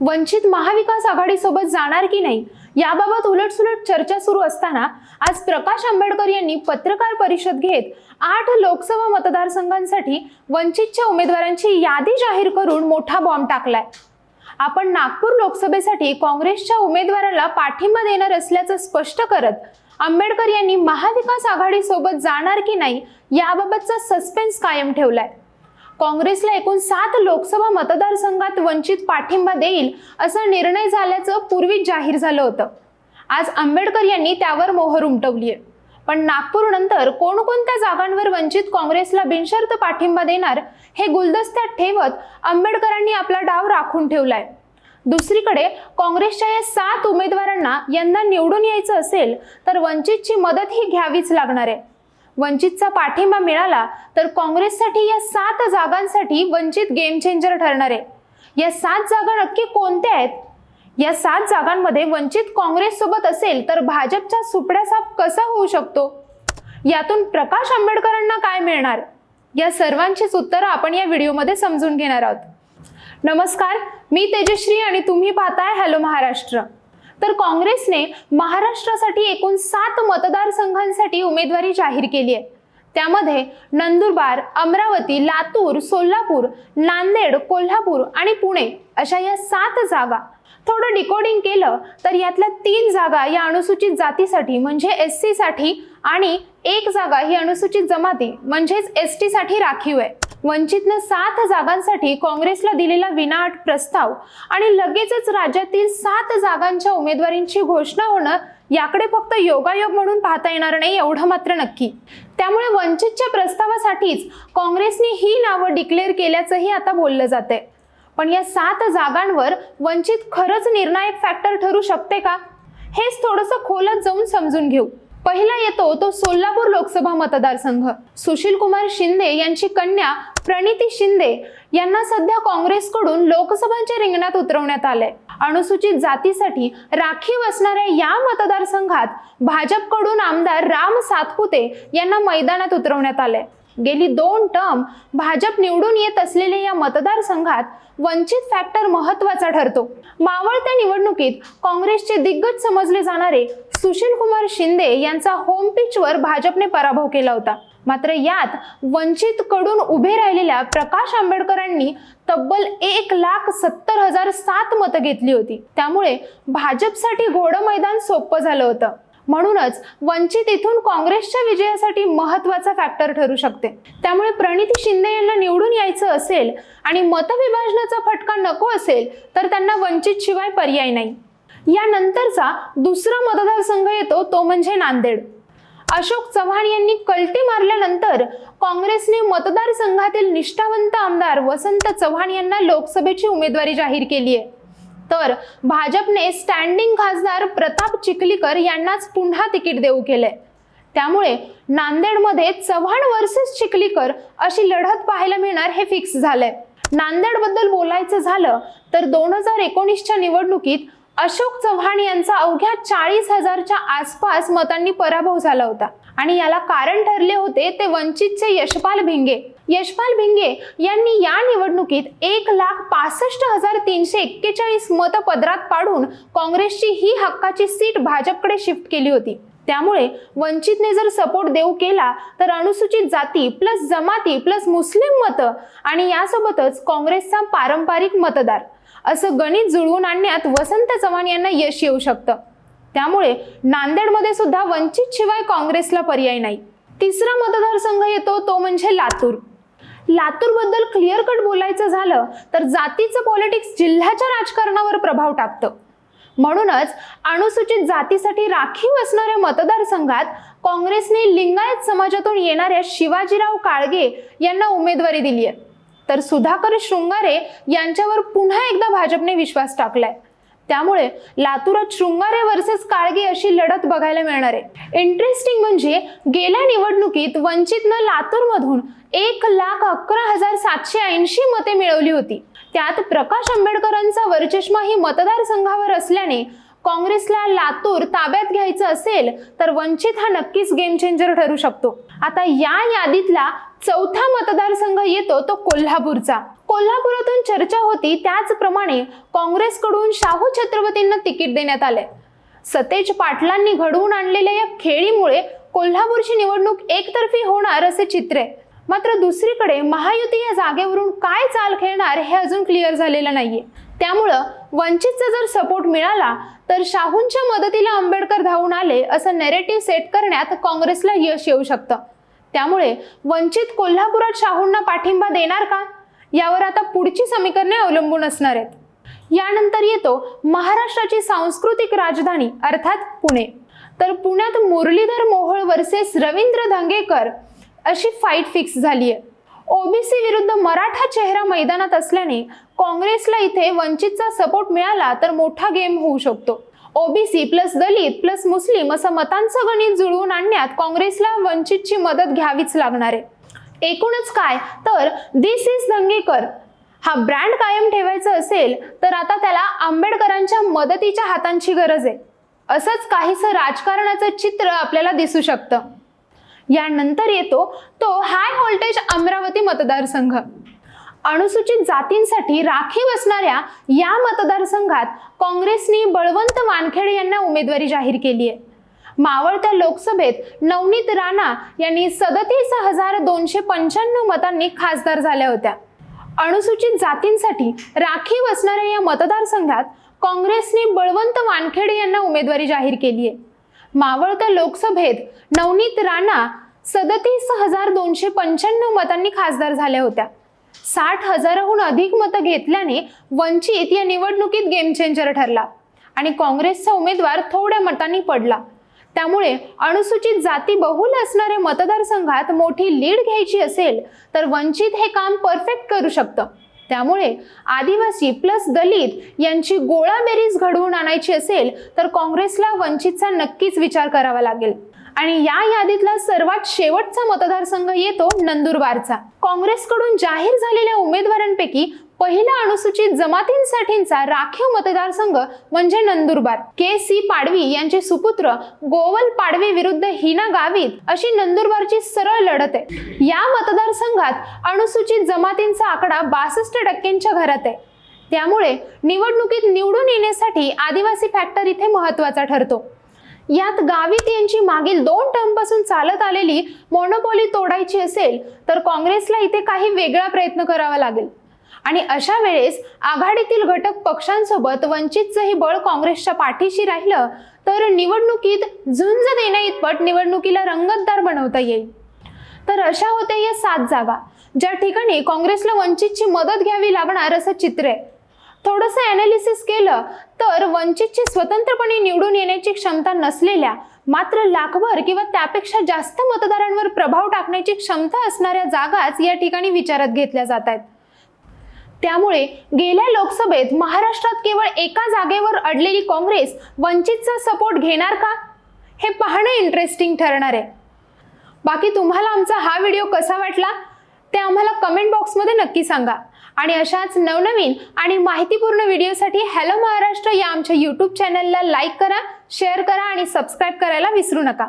वंचित महाविकास आघाडीसोबत जाणार की नाही याबाबत उलटसुलट चर्चा सुरू असताना आज प्रकाश आंबेडकर यांनी पत्रकार परिषद घेत आठ लोकसभा मतदारसंघांसाठी वंचितच्या उमेदवारांची यादी जाहीर करून मोठा बॉम्ब टाकलाय. आपण नागपूर लोकसभेसाठी काँग्रेसच्या उमेदवाराला पाठिंबा देणार असल्याचं स्पष्ट करत आंबेडकर यांनी महाविकास आघाडीसोबत जाणार की नाही याबाबतचा सस्पेन्स कायम ठेवलाय. काँग्रेसला एकूण सात लोकसभा मतदारसंघात वंचित पाठिंबा देईल असा निर्णय झाल्याचं पूर्वीच जाहीर झालं होतं. आज आंबेडकर यांनी त्यावर मोहर उमटवली आहे पण नागपूर नंतर कोणकोणत्या जागांवर वंचित काँग्रेसला बिनशर्त पाठिंबा देणार हे गुलदस्त्यात ठेवत आंबेडकरांनी आपला डाव राखून ठेवलाय. दुसरीकडे काँग्रेसच्या या सात उमेदवारांना यंदा निवडून यायचं असेल तर वंचितची मदत ही घ्यावीच लागणार आहे. वंचितचा पाठिंबा मिळाला तर काँग्रेससाठी या सात जागांसाठी वंचित गेम चेंजर ठरणार आहे. या सात जागा नक्की कोणत्या आहेत? या सात जागांमध्ये वंचित काँग्रेस सोबत असेल तर भाजपचा सुपड्या साफ कसा होऊ शकतो? यातून प्रकाश आंबेडकरांना काय मिळणार? या सर्वांचीच उत्तरं आपण या व्हिडिओमध्ये समजून घेणार आहोत. नमस्कार मी तेजश्री आणि तुम्ही पाहताय हॅलो महाराष्ट्र तर काँग्रेसने महाराष्ट्रासाठी एकूण सात मतदारसंघांसाठी उमेदवारी जाहीर केली आहे. त्यामध्ये नंदुरबार अमरावती लातूर सोलापूर नांदेड कोल्हापूर आणि पुणे अशा या सात जागा थोडं डिकोडिंग केलं तर यातल्या तीन जागा या अनुसूचित जातीसाठी म्हणजे एस सी साठी आणि एक जागा ही अनुसूचित जमाती म्हणजेच एस टीसाठी राखीव आहे. वंचितनं सात जागांसाठी काँग्रेसला दिलेला विनाअट प्रस्ताव आणि लगेचच राज्यातील सात जागांच्या उमेदवारींची घोषणा होणं याकडे फक्त योगायोग म्हणून पाहता येणार नाही एवढं मात्र नक्की. त्यामुळे वंचितच्या प्रस्तावासाठीच काँग्रेसने ही नावं डिक्लेअर केल्याचंही आता बोललं जाते पण या सात जागांवर वंचित खरंच निर्णायक फॅक्टर ठरू शकते का? हेच थोडंसं खोलत जाऊन समजून घेऊ. पहिला येतो तो सोलापूर लोकसभा मतदारसंघ. सुशील कुमार शिंदे यांची कन्या प्रणिती शिंदे यांना सध्या काँग्रेसकडून लोकसभांच्या रिंगणात उतरवण्यात आलंय. अनुसूचित जातीसाठी राखीव असणाऱ्या या मतदारसंघात भाजपकडून आमदार राम सातपुते यांना मैदानात उतरवण्यात आलंय. गेली दोन टर्म भाजप निवडून येत असलेल्या या मतदारसंघात वंचित फॅक्टर महत्त्वाचा ठरतो. मावळत्या निवडणुकीत काँग्रेसचे दिग्गज समजले जाणारे सुशील कुमार शिंदे यांचा होम पिचवर भाजपने पराभव केला होता. मात्र यात वंचित कडून उभे राहिलेल्या प्रकाश आंबेडकरांनी तब्बल एक लाख सत्तर हजार सात मतं घेतली होती. त्यामुळे भाजपसाठी घोडं मैदान सोपं झालं होतं. म्हणूनच वंचित इथून काँग्रेसच्या विजयासाठी महत्त्वाचा फॅक्टर ठरू शकते. त्यामुळे प्रणिती शिंदे यांना निवडून यायचं असेल आणि मतविभाजनाचा फटका नको असेल तर त्यांना वंचित शिवाय पर्याय नाही. यानंतरचा दुसरा मतदारसंघ येतो तो म्हणजे नांदेड. अशोक चव्हाण यांनी कलटी मारल्यानंतर काँग्रेसने मतदारसंघातील निष्ठावंत आमदार वसंत चव्हाण यांना लोकसभेची उमेदवारी जाहीर केली आहे तर भाजपने स्टँडिंग खासदार प्रताप चिखलीकर यांनाच पुन्हा तिकीट देऊ केले त्यामुळे नांदेडमध्ये चव्हाण वर्सेस चिखलीकर अशी लढत पाहायला मिळणार हे फिक्स झालंय. नांदेडबद्दल बोलायचं झालं तर दोन हजार एकोणीसच्या निवडणुकीत अशोक चव्हाण यांचा अवघ्या चाळीस हजारच्या आसपास मतांनी पराभव झाला होता. आणि याला कारण ठरले होते ते वंचितचे यशपाल भिंगे. यशपाल भिंगे यांनी या निवडणुकीत एक लाख पासष्ट हजार तीनशे एक्केचाळीस मत पदरात पाडून काँग्रेसची ही हक्काची सीट भाजपकडे शिफ्ट केली होती. त्यामुळे वंचितने जर सपोर्ट देऊ केला तर अनुसूचित जाती प्लस जमाती प्लस मुस्लिम मतं आणि यासोबतच काँग्रेसचा पारंपरिक मतदार असं गणित जुळवून आणण्यात वसंत चव्हाण यांना यश येऊ शकतं. त्यामुळे नांदेडमध्ये सुद्धा वंचित शिवाय काँग्रेसला पर्याय नाही. तिसरा मतदारसंघ येतो तो म्हणजे लातूर. लातूरबद्दल क्लिअर कट बोलायचं झालं तर जातीचं पॉलिटिक्स जिल्ह्याच्या राजकारणावर प्रभाव टाकतं. म्हणूनच अनुसूचित जातीसाठी राखीव असणाऱ्या मतदारसंघात काँग्रेसने लिंगायत समाजातून येणाऱ्या शिवाजीराव काळगे यांना उमेदवारी दिली आहे. तर सुधाकर शृंगारे यांच्यावर पुन्हा एकदा भाजपने विश्वास टाकलाय. त्यामुळे लातूरात शृंगारे वर्सेस काळगे अशी लढत बघायला मिळणार आहे. इंटरेस्टिंग म्हणजे गेल्या निवडणुकीत वंचितनं लातूरमधून एक लाख अकरा हजार सातशे ऐंशी मते मिळवली होती. त्यात प्रकाश आंबेडकरांचा वरचष्मा ही मतदारसंघावर असल्याने काँग्रेसला लातूर ताब्यात घ्यायचं असेल तर वंचित हा नक्कीच गेम चेंजर ठरू शकतो. आता या यादीतला चौथा मतदारसंघ येतो तो कोल्हापूरचा. कोल्हापुरातून चर्चा होती त्याचप्रमाणे काँग्रेसकडून शाहू छत्रपतींना तिकीट देण्यात आले सतेज पाटलांनी घडवून आणलेल्या या खेळीमुळे कोल्हापूरची निवडणूक एकतर्फी होणार असे चित्र आहे. मात्र दुसरीकडे महायुती या जागेवरून काय चाल खेळणार हे अजून क्लिअर झालेलं नाहीये. त्यामुळं वंचितचा जर सपोर्ट मिळाला तर शाहूंच्या मदतीला आंबेडकर धावून आले असं नेरेटिव्ह सेट करण्यात काँग्रेसला यश येऊ शकतं. त्यामुळे वंचित कोल्हापुरात शाहूंना पाठिंबा देणार का? यावर आता पुढची समीकरणे अवलंबून असणार आहेत. यानंतर येतो महाराष्ट्राची सांस्कृतिक राजधानी अर्थात पुणे. तर पुण्यात मुरलीधर मोहोळ वर्सेस रवींद्र धंगेकर अशी फाईट फिक्स झाली आहे ओबीसी विरुद्ध मराठा चेहरा मैदानात असल्याने काँग्रेसला इथे वंचितचा सपोर्ट मिळाला तर मोठा गेम होऊ शकतो. OBC plus Dalit plus Muslim असं मतांचं गणित जुळवून आणण्यात काँग्रेसला वंचितची मदत घ्यावीच लागणार आहे. एकूणच काय? तर दिस इज दंगेकर. हा ब्रँड कायम ठेवायचा असेल तर आता त्याला आंबेडकरांच्या मदतीच्या हातांची गरज आहे. असंच काहीसं राजकारणाचं चित्र आपल्याला दिसू शकतं. यानंतर येतो तो हाय व्होल्टेज अमरावती मतदारसंघ. अनुसूचित जातींसाठी राखीव असणाऱ्या या मतदारसंघात काँग्रेसने बळवंत वानखेडे यांना उमेदवारी जाहीर केली आहे. मावळत्या लोकसभेत नवनीत राणा यांनी सदतीस हजार दोनशे पंच्याण्णव मतांनी खासदार झाल्या होत्या. अनुसूचित जातींसाठी राखीव असणाऱ्या या मतदारसंघात काँग्रेसने बळवंत वानखेडे यांना उमेदवारी जाहीर केली आहे. मावळत्या लोकसभेत नवनीत राणा सदतीस हजार दोनशे पंच्याण्णव मतांनी खासदार झाल्या होत्या. साठ हजाराहून अधिक मतं घेतल्याने वंचित या निवडणुकीत गेम चेंजर ठरला आणि काँग्रेसचा उमेदवार थोड्या मतांनी पडला. त्यामुळे अनुसूचित जाती बहुल असणाऱ्या मतदारसंघात मोठी लीड घ्यायची असेल तर वंचित हे काम परफेक्ट करू शकतं. त्यामुळे आदिवासी प्लस दलित यांची गोळाबेरीज घडवून आणायची असेल तर काँग्रेसला वंचितचा नक्कीच विचार करावा लागेल. आणि या यादीतला सर्वात शेवटचा मतदारसंघ येतो नंदुरबारचा. काँग्रेसकडून जाहीर झालेल्या उमेदवारांपैकी पहिला अनुसूचित जमातींसाठींचा राखीव मतदारसंघ म्हणजे नंदुरबार. के सी पाडवी यांचे सुपुत्र गोवल पाडवी विरुद्ध हिना गावित अशी नंदुरबारची सरळ लढत आहे. या मतदारसंघात अनुसूचित जमातींचा आकडा बासष्ट टक्क्यांच्या घरात आहे. त्यामुळे निवडणुकीत निवडून येण्यासाठी आदिवासी फॅक्टर इथे महत्त्वाचा ठरतो. यात गावित यांची मागील दोन टर्मपासून चालत आलेली मोनोपोली तोडायची असेल तर काँग्रेसला इथे काही वेगळा प्रयत्न करावा लागेल. आणि अशा वेळेस आघाडीतील घटक पक्षांसोबत वंचितचंही बळ काँग्रेसच्या पाठीशी राहिलं तर निवडणुकीत झुंज देण्या इतपत निवडणुकीला रंगतदार बनवता येईल. तर अशा होत्या या सात जागा. ज्या ठिकाणी काँग्रेसला वंचितची मदत घ्यावी लागणार असं चित्र आहे. थोडंसं अनालिसिस केलं तर वंचितची स्वतंत्रपणे निवडून येण्याची क्षमता नसलेल्या मात्र लाखभर किंवा त्यापेक्षा जास्त मतदारांवर प्रभाव टाकण्याची क्षमता असणाऱ्या जागाच या ठिकाणी विचारात घेतल्या जात आहेत. त्यामुळे गेल्या लोकसभेत महाराष्ट्रात केवळ एका जागेवर अडलेली काँग्रेस वंचितचा सपोर्ट घेणार का? हे पाहणं इंटरेस्टिंग ठरणार आहे. बाकी तुम्हाला आमचा हा व्हिडिओ कसा वाटला? ते आम्हाला कमेंट बॉक्समध्ये नक्की सांगा. आणि अशाच नवनवीन आणि माहितीपूर्ण व्हिडिओसाठी हॅलो महाराष्ट्र या आमच्या यूट्यूब चॅनलला लाईक करा शेअर करा आणि सबस्क्राईब करायला विसरू नका.